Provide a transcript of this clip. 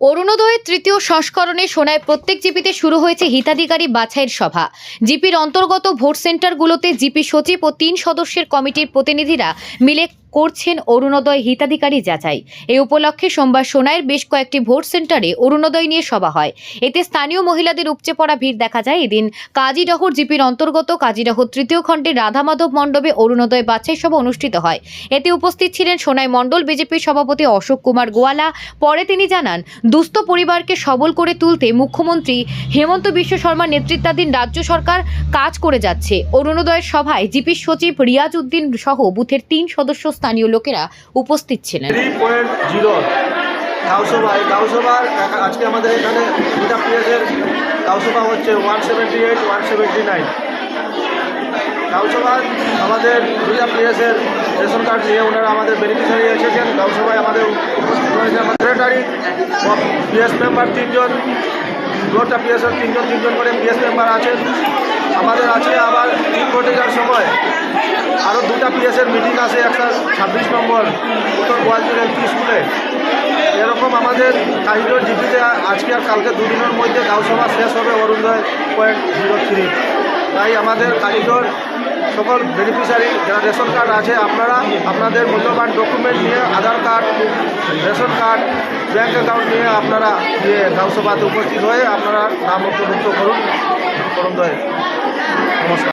অরুণোদয়ের তৃতীয় সংস্করণে সোনায় প্রত্যেক জিপিতে শুরু হয়েছে হিতাধিকারী বাছাইয়ের সভা। জিপির অন্তর্গত ভোট সেন্টারগুলোতে জিপি সচিব ও তিন সদস্যের কমিটির প্রতিনিধিরা মিলে করছেন অরুণোদয় হিতাধিকারী যাচাই। এই উপলক্ষে সোমবার সোনাইয়ের বেশ কয়েকটি ভোট সেন্টারে অরুণোদয় নিয়ে সভা হয়। এতে স্থানীয় মহিলাদের উপচে পড়া ভিড় দেখা যায়। এদিন কাজীডহর জিপির অন্তর্গত কাজীডহর তৃতীয় খণ্ডের রাধামাধব মণ্ডপে অরুণোদয় বাছাই সভা অনুষ্ঠিত হয়। এতে উপস্থিত ছিলেন সোনাই মণ্ডল, বিজেপির সভাপতি অশোক কুমার গোয়ালা। পরে তিনি জানান, দুস্থ পরিবারকে সবল করে তুলতে মুখ্যমন্ত্রী হেমন্ত বিশ্ব শর্মার নেতৃত্বাধীন রাজ্য সরকার কাজ করে যাচ্ছে। অরুণোদয়ের সভায় জিপির সচিব রিয়াজ উদ্দিন সহ বুথের তিন সদস্য স্থানীয় লোকেরা উপস্থিত ছিলেন। আজকে আমাদের এখানে দুটা পিএসের গাউসভা হচ্ছে one seventy eight one seventy nine আমাদের দুটা পিএসের রেশন কার্ড নিয়ে ওনারা আমাদের বেনিফিশিয়ারি এসেছেন। গাউসভায় আমাদের সেক্রেটারি পিএস মেম্বার তিনজন, দুটা পিএসের তিনজন তিনজন করে পিএস মেম্বার আছেন। আমাদের আছে আবার তিন ঘটিকার সময় আরও দুটা পিএসের মিটিং আছে একটা ছাব্বিশ নম্বর উত্তর গোয়ালপুর এলপি স্কুলে। এরকম আমাদের কাহিদর জিপিতে আজকে আর কালকে দুদিনের মধ্যে গাঁওসভা শেষ হবে অরুণোদয় পয়েন্ট জিরো থ্রি তাই আমাদের কারিগর সকল বেনিফিশিয়ারি যারা রেশন কার্ড আছে, আপনারা আপনাদের মূল্যবান ডকুমেন্ট নিয়ে, Aadhaar card, ration card bank account নিয়ে আপনারা গিয়ে গাঁওসভাতে উপস্থিত হয়ে আপনারা নাম অন্তর্ভুক্ত করুন। অরুণোদয় নমস্কার।